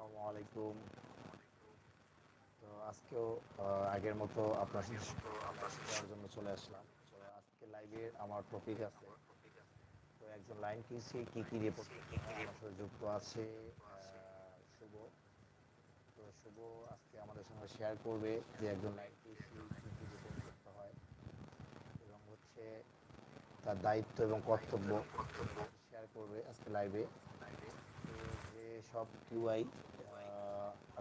আসসালামু আলাইকুম। তো আজকেও আগের মতো আপনার সাথে আপনার জন্য চলে আসলাম। তো আজকে লাইভে আমার টপিক আছে। তো একজন লাইন কিসে কি কি রিপোর্ট যুক্ত আছে শুভ। তো শুভ আজকে আমাদের সঙ্গে শেয়ার করবে যে একজন লাইন কিসে কি কি রিপোর্ট করতে হয় এবং হচ্ছে তার দায়িত্ব এবং কর্তব্য শেয়ার করবে আজকে লাইভে যে সব কিউআই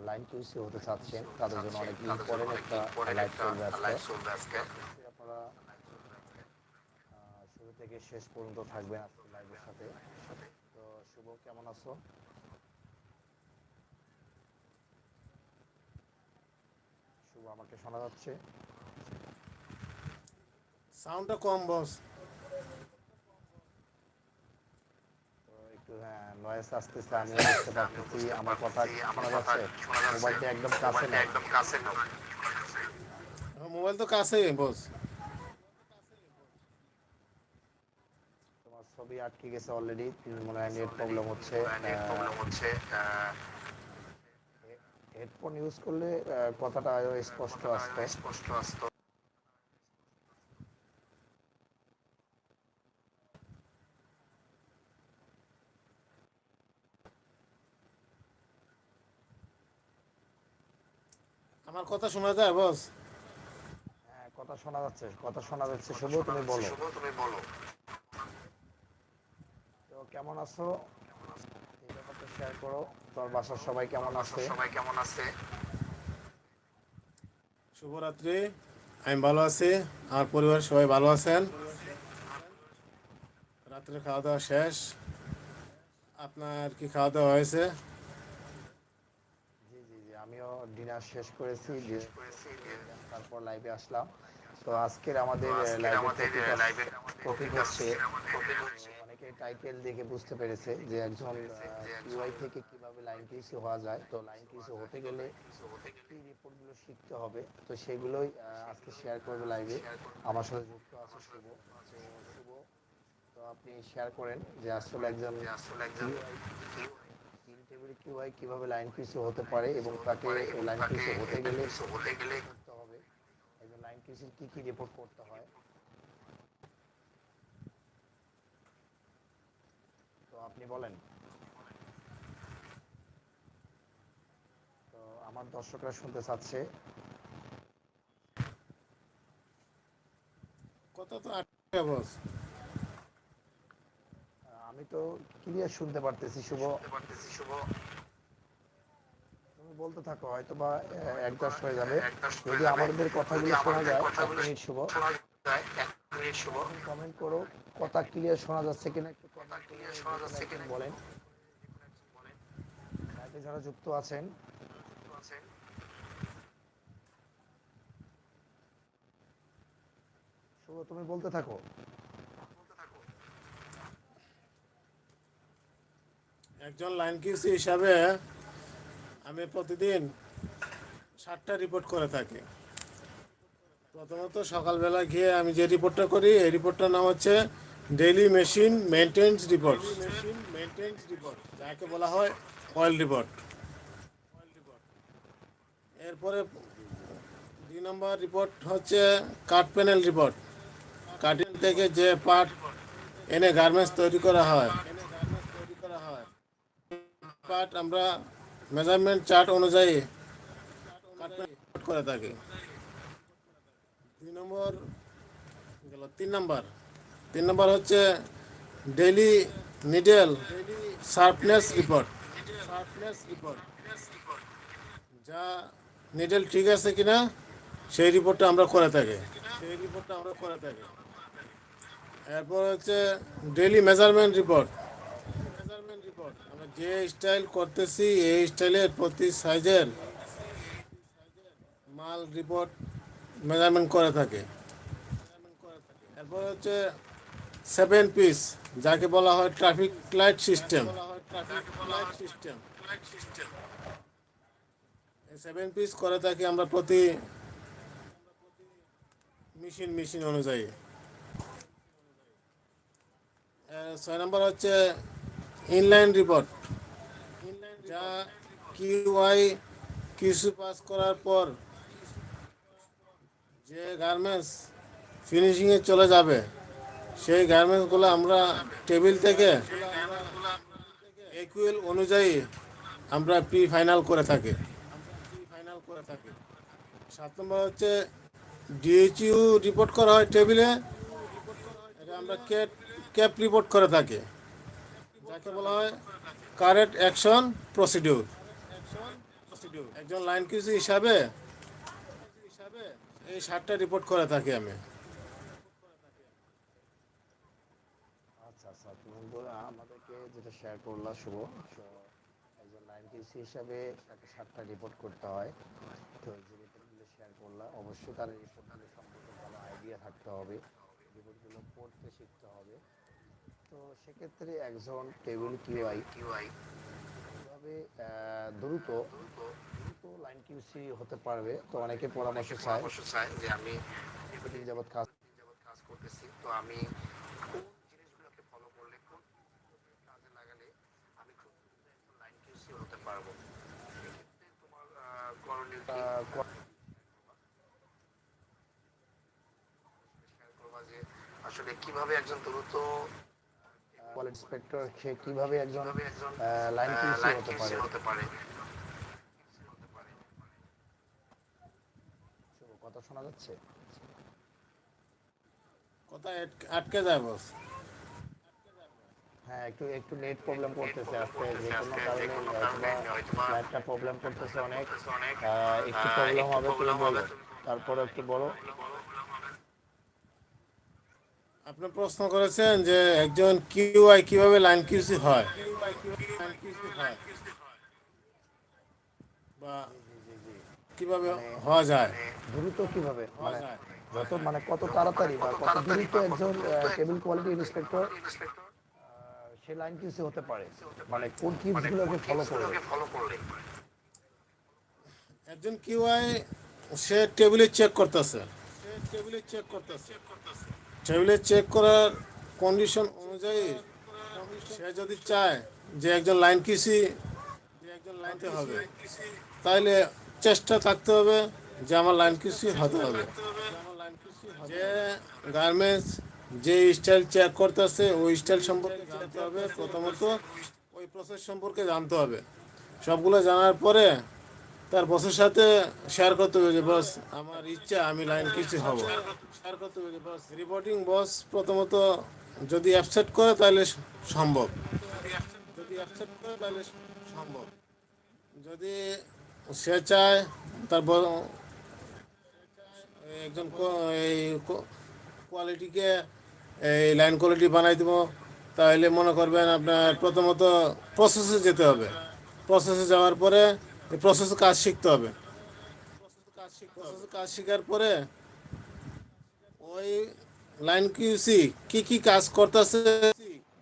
লাইন কিউসি হতে চাচ্ছেন তাদের জন্য অনেক ইম্পর্টেন্ট একটা লাইভ চলবে আজকে। আপনারা শুরু থেকে শেষ পর্যন্ত থাকবেন আজকে লাইভের সাথে। তো শুভ কেমন আছো? শুভ আমাকে শোনা যাচ্ছে। সাউন্ডটা কম বস তো একটু হ্যাঁ নয়েস আসতেছে আমি বুঝতে পারতেছি আমার কথা শোনা যাচ্ছে। মোবাইলটা একদম কাছে না আমার মোবাইল তো কাছেই বস। তোমার ছবি আটকে গেছে অলরেডি মনে হয় নেট প্রবলেম হচ্ছে। হেডফোন ইউজ করলে কথাটা আরও স্পষ্ট আসতো। আমার কথা শোনা যায় বস? হ্যাঁ কথা শোনা যাচ্ছে কথা শোনা যাচ্ছে শুভ তুমি বলো। তুমি বলো। তো কেমন আছো? এই ব্যাপারটা শেয়ার করো। তোর বাসার সবাই কেমন আছে? সবাই কেমন আছে? শুভরাত্রি আমি ভালো আছি আমার পরিবার সবাই ভালো আছেন? রাত্রে খাওয়া দাওয়া শেষ। আপনার কি খাওয়া দাওয়া হয়েছে? ডিনার শেষ করেছি তারপর লাইভে আসলাম। তো আজকের আমাদের টপিক হচ্ছে অনেকে টাইটেল দেখে বুঝতে পেরেছে যে একজন ইউআই থেকে কীভাবে লাইন কিসি হওয়া যায়। তো লাইন কিসি হতে গেলে কি রিপোর্টগুলো শিখতে হবে তো সেগুলোই আজকে শেয়ার করবে লাইভে আমার সাথে যুক্ত আছে শুভ। তো শুভ তো আপনি শেয়ার করেন যে আসলে একজন তিন টেবিল কিউআই কীভাবে লাইন পিসি হতে পারে এবং তাকে লাইন পিসি হতে গেলে করতে হবে। একজন লাইন পিসির কি কি রিপোর্ট করতে হয়? তো আপনি বলেন। তো আমার দর্শকরা শুনতে চাচ্ছে। কথা তো আটকে বস আমি তো ক্লিয়ার শুনতে পারতেছি শুভ। তুমি বলতে থাকো হয়তো বা দশ হয়ে যাবে। যদি আমাদের কথাগুলো শোনা যায় এক মিনিট শুভ। কমেন্ট করো কথা ক্লিয়ার শোনা যাচ্ছে কিনা একটু কমেন্ট ক্লিয়ার শোনা যাচ্ছে কিনা বলেন। লাইভে যারা যুক্ত আছেন। শুভ তুমি বলতে থাকো। একজন লাইন কিউসি হিসাবে আমি প্রতিদিন ষাটটা রিপোর্ট করে থাকি। প্রথমত সকালবেলা গিয়ে আমি যে রিপোর্টটা করি, এই রিপোর্টটার নাম হচ্ছে daily machine maintenance report machine maintenance report যাকে বলা হয় অয়েল রিপোর্ট রিপোর্ট এরপরে দুই নম্বর রিপোর্ট হচ্ছে কাট প্যানেল রিপোর্ট কাটিং থেকে যে পার্ট এনে গার্মেন্টস তৈরি করা হয়। পার্ট আমরা মেজারমেন্ট চার্ট অনুযায়ী করে থাকি। দুই নম্বর গেল, তিন নম্বর। তিন নম্বর হচ্ছে daily needle sharpness report sharpness report যা নিডেল ঠিক আছে কিনা, সেই রিপোর্টটা আমরা করে থাকি। সেই রিপোর্টটা আমরা করে থাকি। এরপর হচ্ছে ডেইলি মেজারমেন্ট রিপোর্ট যে স্টাইল করতেছি, এই স্টাইলের প্রতি সাইজের মাল রিপোর্ট মেজারমেন্ট করে থাকে। এরপর হচ্ছে সেভেন পিস যাকে বলা হয় traffic light system seven piece করে থাকি আমরা প্রতি মেশিন মেশিন অনুযায়ী। ছয় নম্বর হচ্ছে ইনলাইন রিপোর্ট। যা কিউআই কিউসি পাস করার পর যে গার্মেন্টস ফিনিশিংয়ে চলে যাবে, সেই গার্মেন্টসগুলো আমরা টেবিল থেকে একুয়েল অনুযায়ী আমরা প্রি ফাইনাল করে থাকি। ফাইনাল করে থাকি সাত নম্বর হচ্ছে ডিএইচইউ রিপোর্ট করা হয় টেবিলে, এটা আমরা ক্যাপ রিপোর্ট করে থাকি। যাকে বলা হয় কারেক্ট অ্যাকশন প্রসিডিউর। একজন লাইন কিউসি হিসাবে, এই সাতটা রিপোর্ট করে থাকি আমি। আচ্ছা আচ্ছা তুমি আমাদেরকে যেটা শেয়ার করলা, শুভ। একজন লাইন কিউসি হিসাবে তাকে সাতটা রিপোর্ট করতে হয়। তো যে রিপোর্টগুলো শেয়ার করলা, অবশ্যই তার রিপোর্টগুলো সম্পর্কে ভালো আইডিয়া থাকতে হবে। রিপোর্টগুলো পড়তে শিখতে হবে। তো সেক্ষেত্রে একজন টেবিল কিউআই। কিউআই কীভাবে দ্রুত দ্রুত লাইন কিউসি হতে পারবে। তো অনেকে পরামর্শ চায় চায় যে আমি দীর্ঘদিন যাবৎ কাজ যাবৎ কাজ করতেছি। তো আমি কোন জিনিসগুলোকে ফলো করলে কোন কাজে লাগালে আমি খুব লাইন কিউসি হতে পারব? সেক্ষেত্রে তোমার করণীয় আসলে কীভাবে একজন দ্রুত কোয়ালিটি ইন্সপেক্টর সে কীভাবে একজন লাইন কিউসি হতে পারে? কথা শোনা যাচ্ছে? কথা আটকে- যায় বস হ্যাঁ একটু একটু নেট প্রবলেম করতেছে আজকে যে কোনো কারণে লাইটটা প্রবলেম করতেছে অনেক। আহ, একটু প্রবলেম হবে তুমি বলো। তারপরে একটু বলো। আপনি প্রশ্ন করেছেন যে একজন কিউআই কীভাবে লাইন কিউসি হয়? বা কীভাবে হওয়া যায়? দ্রুত কীভাবে? মানে যত মানে কত তাড়াতাড়ি বা কত দ্রুত একজন টেবিল কোয়ালিটি ইন্সপেক্টর সে লাইন কিউসি হতে পারে। মানে কোন টিপস গুলোকে ফলো করলে একজন কিউআই সে টেবিলে চেক করতেছে। টেবিলে চেক করতেছে। টেবিলে চেক করার কন্ডিশন অনুযায়ী সে যদি চায় যে একজন লাইন কিসি একজন লাইনতে হবে তাহলে চেষ্টা থাকতে হবে যে আমার লাইন কৃষি হতে হবে। যে গার্মেন্টস যে স্টাইল চেক করতে করতেছে, ওই স্টাইল সম্পর্কে জানতে হবে প্রথমত, ওই প্রসেস সম্পর্কে জানতে হবে। সবগুলো জানার পরে তার বসের সাথে শেয়ার করতে হবে যে বস আমার ইচ্ছা, আমি লাইন কিছু হব। শেয়ার করতে হবে যে বস রিপোর্টিং বস প্রথমত যদি অ্যাপসেট করে, তাহলে সম্ভব। যদি অ্যাপসেট করে, তাহলে সম্ভব। যদি সে চায়, তার একজন এই কোয়ালিটিকে এই লাইন কোয়ালিটি বানাই দেবো, তাহলে মনে করবেন আপনার প্রথমত প্রসেসে যেতে হবে। প্রসেসে যাওয়ার পরে এই প্রসেসে কাজ শিখতে হবে। প্রসেসে কাজ শেখার পরে ওই লাইন কিউসি কি কি কাজ করতেছে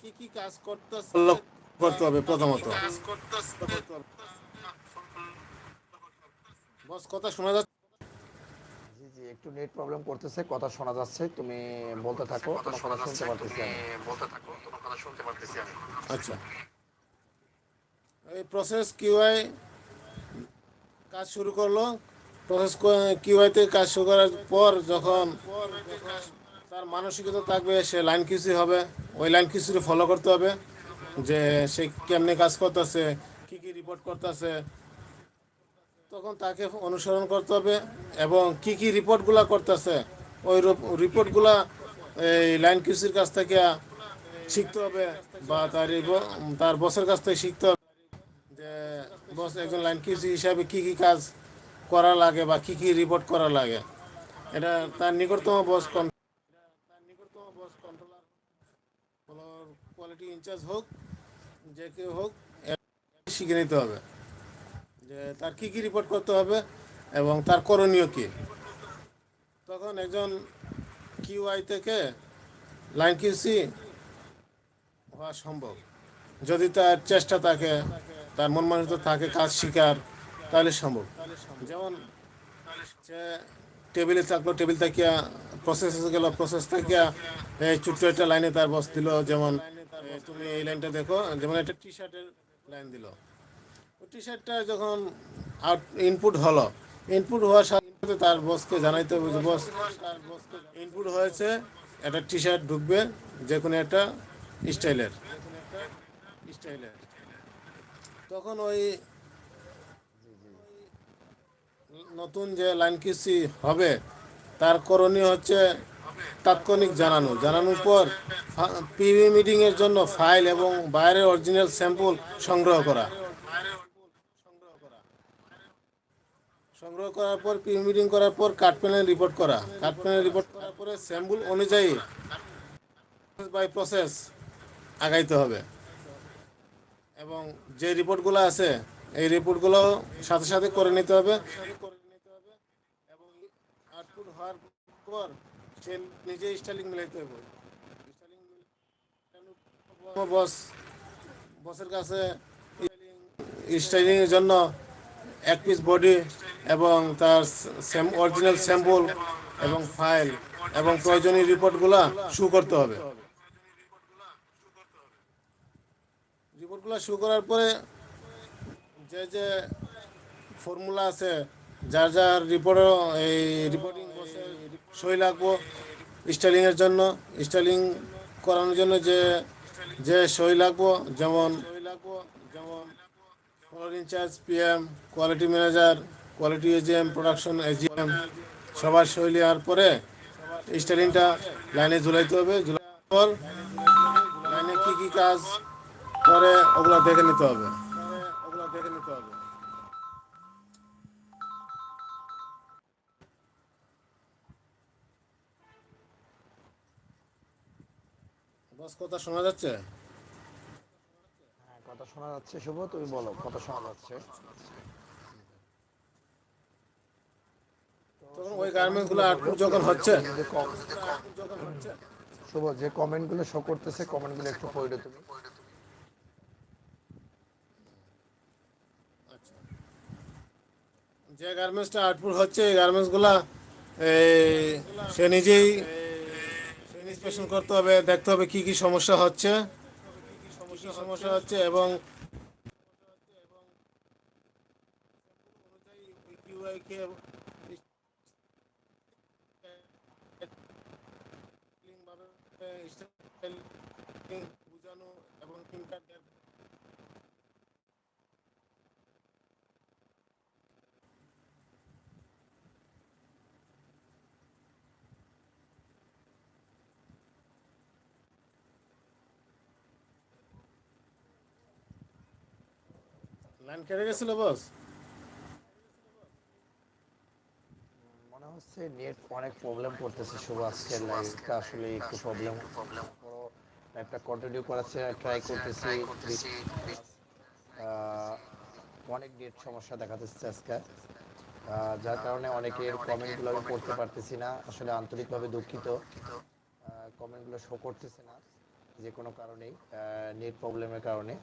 কি কি কাজ করতেছে করতে হবে প্রথমত। বস কথা শোনা যাচ্ছে? জি জি একটু নেট প্রবলেম করতেছে কথা শোনা যাচ্ছে তুমি বলতে থাকো কথা শুনতে পারতেছি আমি বলতে থাকো তোমার কথা শুনতে পারতেছি আমি। আচ্ছা। এই প্রসেস কিউআই কাজ শুরু করল। প্রসেস কিউআইতে কাজ শুরু করার পর যখন তার মানসিকতা থাকবে, সে লাইন কিউসি হবে। ওই লাইন কিউসি ফলো করতে হবে যে সে কেমনে কাজ করতেছে, কি কি রিপোর্ট করতেছে। তখন তাকে অনুসরণ করতে হবে এবং কি কি রিপোর্টগুলা করতেছে, ওই রিপোর্টগুলা এই লাইন কিউসির কাছ থেকে শিখতে হবে বা তার তার বসের কাছ থেকে শিখতে হবে যে বস একজন লাইন কিউসি হিসাবে কি কি কাজ করা লাগে বা কি কি রিপোর্ট করা লাগে? এটা তার নিকটতম বস তার নিকটতম বস কন্ট্রোলার কোয়ালিটি ইনচার্জ হোক, যে কেউ হোক শিখে নিতে হবে। যে তার কি কি রিপোর্ট করতে হবে এবং তার করণীয় কি? তখন একজন কিউআই থেকে লাইন কিউসি হওয়া সম্ভব। যদি তার চেষ্টা থাকে তার মন মানসিকতা থাকে, কাজ শিকার, তাহলে সম্ভব। যেমন সে টেবিলে থাকল, টেবিল থাকিয়া প্রসেস গেল প্রসেস থাকিয়া, এই ছোট্ট একটা লাইনে তার বস দিল, যেমন তুমি এই লাইনটা দেখো, যেমন একটা টি শার্টের লাইন দিল। টি শার্টটা যখন আউট ইনপুট হলো ইনপুট হওয়ার সাথে সাথে তার বসকে জানাইতে হবে যে বস ইনপুট হয়েছে, একটা টি শার্ট ঢুকবে যে কোনো একটা স্টাইলের স্টাইলের তখন ওই নতুন যে লাইন কিস্তি হবে, তার করণীয় হচ্ছে তাৎক্ষণিক জানানো। জানানোর পর পিভি মিটিংয়ের জন্য ফাইল এবং বাইরের অরিজিনাল স্যাম্পল সংগ্রহ করা। সংগ্রহ করার পর পিভি মিটিং করার পর কাট প্যানেল রিপোর্ট করা। কাট প্যানেল রিপোর্ট করার পরে স্যাম্পল অনুযায়ী বাই প্রসেস আগাইতে হবে। এবং যে রিপোর্টগুলো আছে, এই রিপোর্টগুলো সাথে সাথে করে নিতে হবে। এবং আউটপুট হওয়ার পর সে নিজে স্টাইলিং মিলাইতে হবে। বস বসের কাছে স্টাইলিং এর জন্য এক পিস বডি এবং তার অরিজিনাল স্যাম্পল এবং ফাইল এবং প্রয়োজনীয় রিপোর্টগুলো শু করতে হবে। রিপোর্টগুলো শু করার পরে যে যে ফর্মুলা আছে, যার যার রিপোর্ট এই রিপোর্টিং সই লাগবো স্টাইলিংয়ের জন্য স্টাইলিং করানোর জন্য যে যে সই লাগবো, যেমন যেমন floor incharge PM quality manager quality AGM production AGM সবার সই নেওয়ার পরে স্টাইলিংটা লাইনে ঝুলাইতে হবে, ঝুলানোর পর লাইনে কী কী কাজ করে ওগুলা দেখে নিতে হবে। ওগুলা দেখে নিতে হবে বস কথা শোনা যাচ্ছে? হ্যাঁ কথা শোনা যাচ্ছে শুভ তুমি বলো কথা শোনা যাচ্ছে। ওই আউটপুট যখন হচ্ছে। শুভ যে কমেন্টগুলো শো করতেছে কমেন্টগুলো একটু পড়ে তুমি। যে গার্মেন্টসটা আউটপুট হচ্ছে, এই গার্মেন্টসগুলা সে নিজেই ইন্সপেকশন করতে হবে, দেখতে হবে কি কি সমস্যা হচ্ছে। সমস্যা হচ্ছে এবং প্রিন্টার লাইন কেটে গেছিল বস মনে হচ্ছে নেট অনেক প্রবলেম করতেছে শুভ আজকের আসলে একটু প্রবলেম কন্টিনিউ করার ট্রাই করতেছি। অনেক নেট সমস্যা দেখা যাচ্ছে আজকে যার কারণে অনেকের কমেন্টগুলো আমি পড়তে পারতেছি না, আসলে আন্তরিকভাবে দুঃখিত। কমেন্টগুলো শো করতেছে না, যে কোনো কারণেই নেট প্রবলেমের কারণে।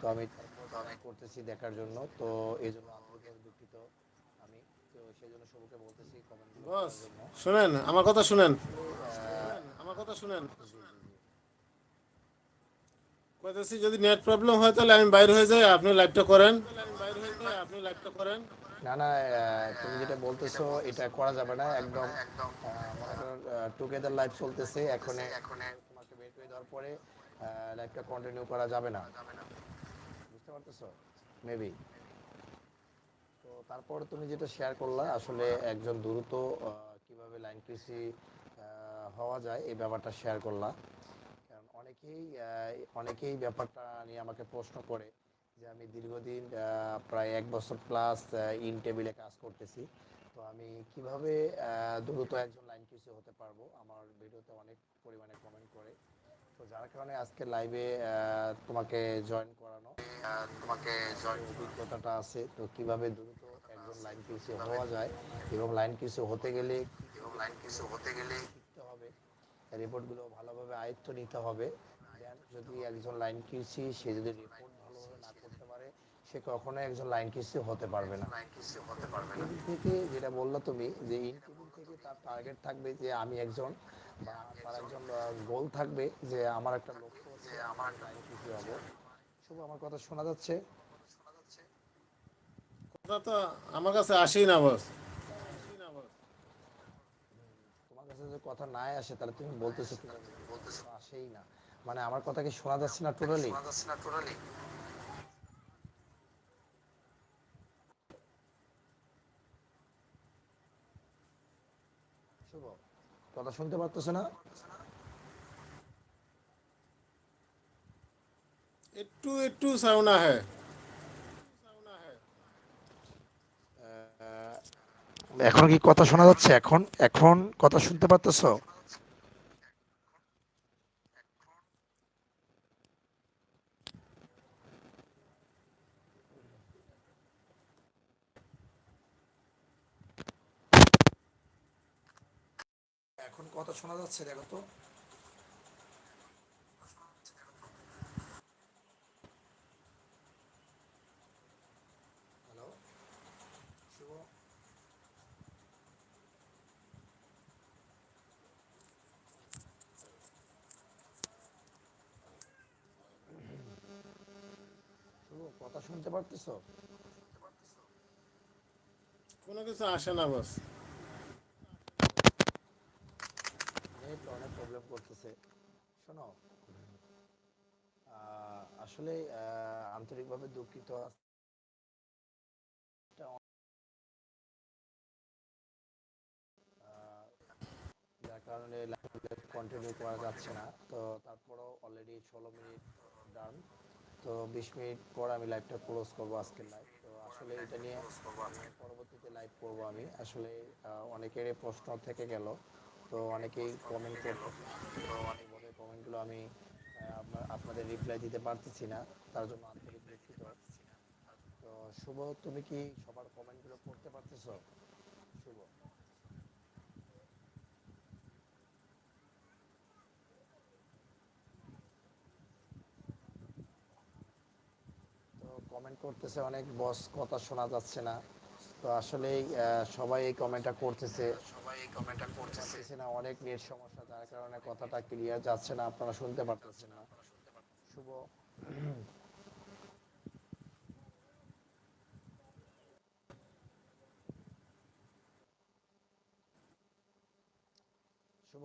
তো আমি তারপর করতেছি দেখার জন্য। তো এই জন্য আন্তরিকভাবে দুঃখিত আমি। তো সেই জন্য শুভকে বলতেছি শুনেন আমার কথা শুনেন। আমার কথা শুনেন। কইতেছি যদি নেট প্রবলেম হয় তাহলে আমি বাইরে হয়ে যাই আপনি লাইভটা করেন আপনি লাইভটা করেন। না না তুমি যেটা বলতেছো এটা করা যাবে না একদম টুগেদার লাইভ চলতেছে এখন তোমাকে বের করে দেওয়ার পরে লাইভটা কন্টিনিউ করা যাবে না। বুঝতে মেবি তো তারপর তুমি যেটা শেয়ার করলা, আসলে একজন দ্রুত কীভাবে লাইন কৃষি হওয়া যায়, এই ব্যাপারটা শেয়ার করলা। কারণ অনেকেই অনেকেই ব্যাপারটা নিয়ে আমাকে প্রশ্ন করে যে আমি দীর্ঘদিন প্রায় এক বছর প্লাস ইন টেবিলে কাজ করতেছি। তো আমি কীভাবে দ্রুত একজন লাইন কৃষি হতে পারব? আমার ভিডিওতে অনেক পরিমাণে কমেন্ট করে। তো যার কারণে আজকে লাইভে তোমাকে জয়েন করানো তোমাকে জয়েন অভিজ্ঞতাটা আছে। তো কীভাবে দ্রুত একজন লাইন কৃষি হওয়া যায় এবং লাইন কৃষি হতে গেলে এবং লাইন কৃষি হতে গেলে শিখতে হবে। রিপোর্টগুলো ভালোভাবে আয়ত্ত নিতে হবে। যদি একজন লাইন কৃষি সে যদি রিপোর্ট ভালোভাবে না করতে পারে সে কখনো একজন লাইন কৃষি হতে পারবে না। হতে পারবে না। থেকে যেটা বললা তুমি যে ইনক্রিমেন্ট থেকে তার টার্গেট থাকবে যে আমি একজন বা তার একজন গোল থাকবে যে আমার একটা লক্ষ্য যে আমার কৃষি হব। শুভ আমার কথা শোনা যাচ্ছে? কথা তো আমার কাছে আসেই না বস। তোমার কাছে যে কথা নাই আসে তাহলে তুমি বলতেছো আসেই না। মানে আমার কথা কি শোনা যাচ্ছে না টোটালি শুভ কথা শুনতে পারতেছে না। একটু একটু সাউনা হ্যাঁ এখন কি কথা শোনা যাচ্ছে? এখন এখন কথা শুনতে পারতেছো এখন কথা শোনা যাচ্ছে দেখো তো। শুভ কথা শুনতে পারতেছো? কোনো কিছু আসে না বস নেট অনেক প্রবলেম করতেছে শোনো আহ, আসলে আন্তরিকভাবে দুঃখিত যার কারণে কন্টিনিউ করা যাচ্ছে না। তো তারপরও অলরেডি ষোলো মিনিট ডান তো বিশ মিনিট পর আমি লাইভটা ক্লোজ করব আজকের লাইভ তো আসলে এটা নিয়ে পরবর্তীতে লাইভ করব আমি। আসলে অনেকেরই প্রশ্ন থেকে গেল। তো অনেকেই কমেন্ট করতে তো অনেকভাবে কমেন্টগুলো আমি আপনাদের রিপ্লাই দিতে পারতেছি না, তার জন্য আন্তরিক দুঃখিত তো শুভ, তুমি কি সবার কমেন্টগুলো পড়তে পারতেছো? শুভ। কমেন্ট করতেছে অনেক বস কথা শোনা যাচ্ছে না। তো আসলে সবাই এই কমেন্টটা করতেছে। সবাই এই কমেন্টটা করতেছে। না অনেক নেট সমস্যা যার কারণে কথাটা ক্লিয়ার যাচ্ছে না আপনারা শুনতে পারতেছেন না। শুভ। শুভ।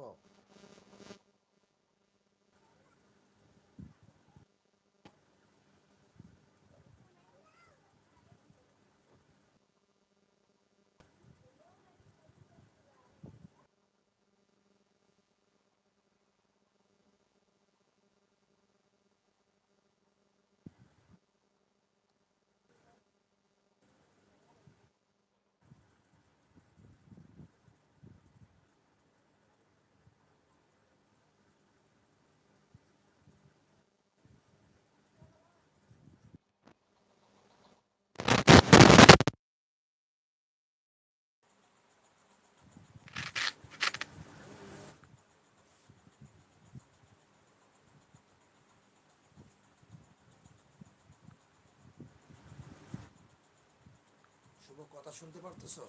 শুভ কথা শুনতে পারতেছো?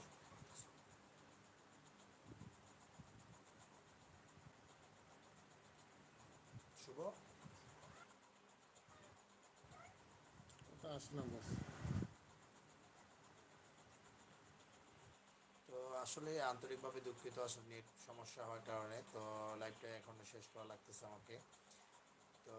শুভ? তো আসলে আন্তরিকভাবে দুঃখিত আসলে নেট সমস্যা হওয়ার কারণে। তো লাইভটা এখন শেষ করা লাগতেছে আমাকে তো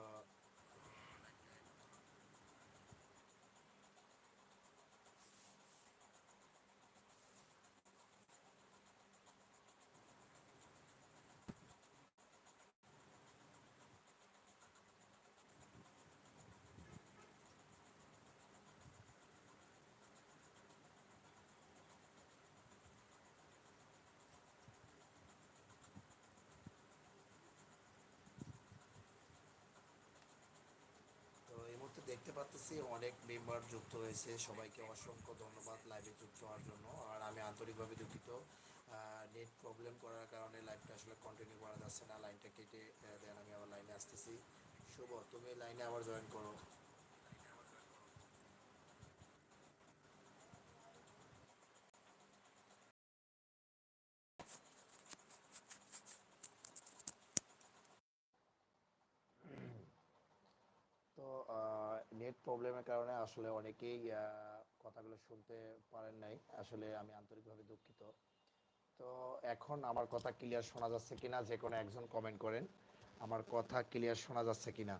তো এই মুহূর্তে দেখতে পাচ্ছি অনেক মেম্বার যুক্ত হয়েছে। সবাইকে অসংখ্য ধন্যবাদ লাইভে যুক্ত হওয়ার জন্য। আর আমি আন্তরিকভাবে দুঃখিত। নেট প্রবলেম করার কারণে লাইভটা আসলে কন্টিনিউ করা যাচ্ছে না। লাইনটা কেটে দেন আমি আবার লাইনে আসতেছি। শুভ, তুমি লাইনে আবার জয়েন করো তো নেট প্রবলেমের কারণে আসলে অনেকেই কথা কথাগুলো শুনতে পারেন নাই। আসলে আমি আন্তরিকভাবে দুঃখিত। তো এখন আমার কথা ক্লিয়ার শোনা যাচ্ছে কিনা, যে কোনো একজন কমেন্ট করেন। আমার কথা ক্লিয়ার শোনা যাচ্ছে কিনা?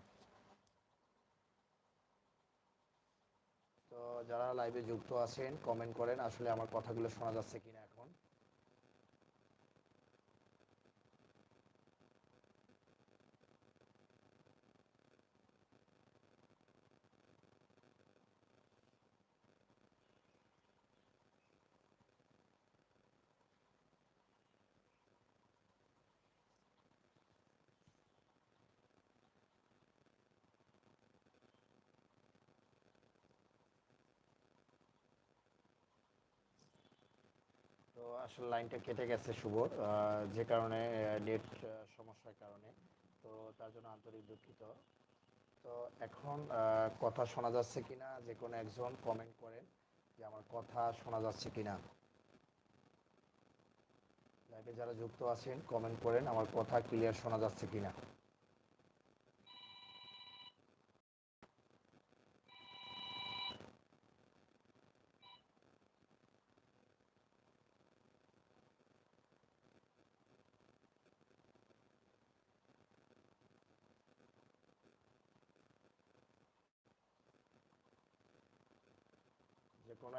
তো যারা লাইভে যুক্ত আছেন কমেন্ট করেন আসলে আমার কথাগুলো শোনা যাচ্ছে কিনা এখন তো আসলে লাইনটা কেটে গেছে শুভ যে কারণে নেট সমস্যার কারণে। তো তার জন্য আন্তরিক দুঃখিত। তো এখন কথা শোনা যাচ্ছে কিনা, যে কোনো একজন কমেন্ট করেন যে আমার কথা শোনা যাচ্ছে কিনা। লাইভে যারা যুক্ত আছেন কমেন্ট করেন আমার কথা ক্লিয়ার শোনা যাচ্ছে কিনা।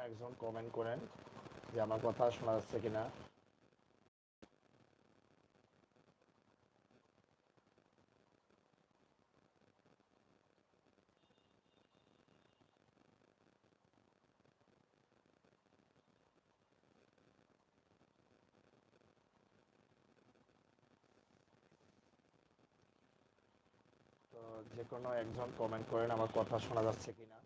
একজন কমেন্ট করেন যে আমার কথা শোনা যাচ্ছে কিনা। যে কোনো একজন কমেন্ট করেন আমার কথা শোনা যাচ্ছে কিনা।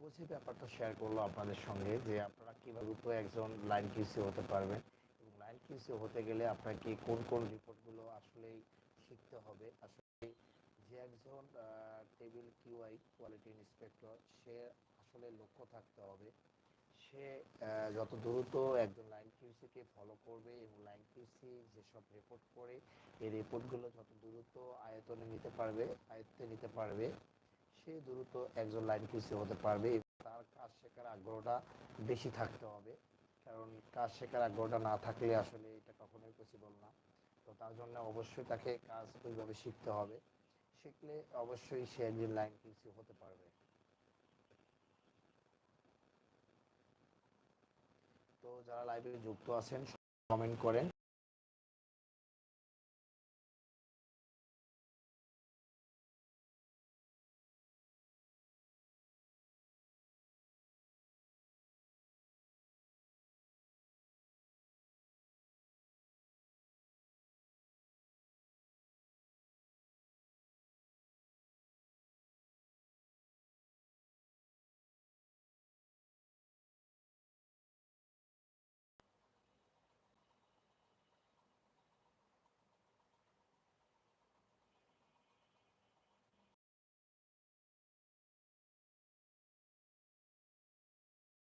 তো যে ব্যাপারটা শেয়ার করল আপনাদের সঙ্গে যে আপনারা কীভাবে দ্রুত একজন লাইন কিউসি হতে পারবেন এবং লাইন কিউসি হতে গেলে আপনাকে কোন কোন রিপোর্টগুলো আসলেই শিখতে হবে। আসলে যে একজন টেবিল কিউআই কোয়ালিটি ইন্সপেক্টর সে আসলে লক্ষ্য থাকতে হবে। সে যত দ্রুত একজন লাইন কিউসিকে ফলো করবে এবং লাইন কিউসি যেসব রিপোর্ট করে, এই রিপোর্টগুলো যত দ্রুত আয়তনে নিতে পারবে, আয়ত্তে নিতে পারবে সে দ্রুত একজন লাইন কিউসি হতে পারবে তার কাজ শেখার আগ্রহটা বেশি থাকতে হবে। কারণ কাজ শেখার আগ্রহটা না থাকলে আসলে এটা কখনোই পসিবল না। তো তার জন্য অবশ্যই তাকে কাজ ওইভাবে শিখতে হবে। শিখলে অবশ্যই সে একজন লাইন কিউসি হতে পারবে। তো যারা লাইভে যুক্ত আছেন কমেন্ট করেন।